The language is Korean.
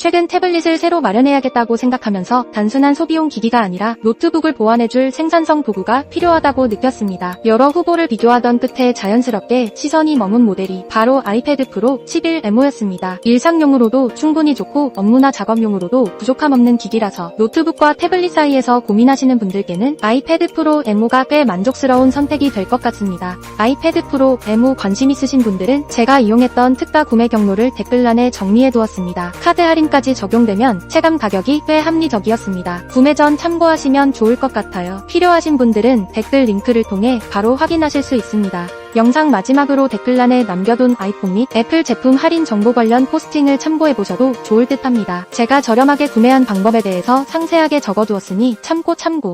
최근 태블릿을 새로 마련해야겠다고 생각하면서 단순한 소비용 기기가 아니라 노트북을 보완해줄 생산성 도구가 필요하다고 느꼈습니다. 여러 후보를 비교하던 끝에 자연스럽게 시선이 머문 모델이 바로 아이패드 프로 11M였습니다. 일상용으로도 충분히 좋고 업무나 작업용으로도 부족함 없는 기기라서 노트북과 태블릿 사이에서 고민하시는 분들께는 아이패드 프로 M5가 꽤 만족스러운 선택이 될 것 같습니다. 아이패드 프로 M5 관심 있으신 분들은 제가 이용했던 특가 구매 경로를 댓글란에 정리해두었습니다. 카드 할인 까지 적용되면 체감 가격이 꽤 합리적이었습니다. 구매 전 참고하시면 좋을 것 같아요. 필요하신 분들은 댓글 링크를 통해 바로 확인하실 수 있습니다. 영상 마지막으로 댓글란에 남겨둔 아이폰 및 애플 제품 할인 정보 관련 포스팅을 참고해보셔도 좋을 듯 합니다. 제가 저렴하게 구매한 방법에 대해서 상세하게 적어두었으니 참고 참고.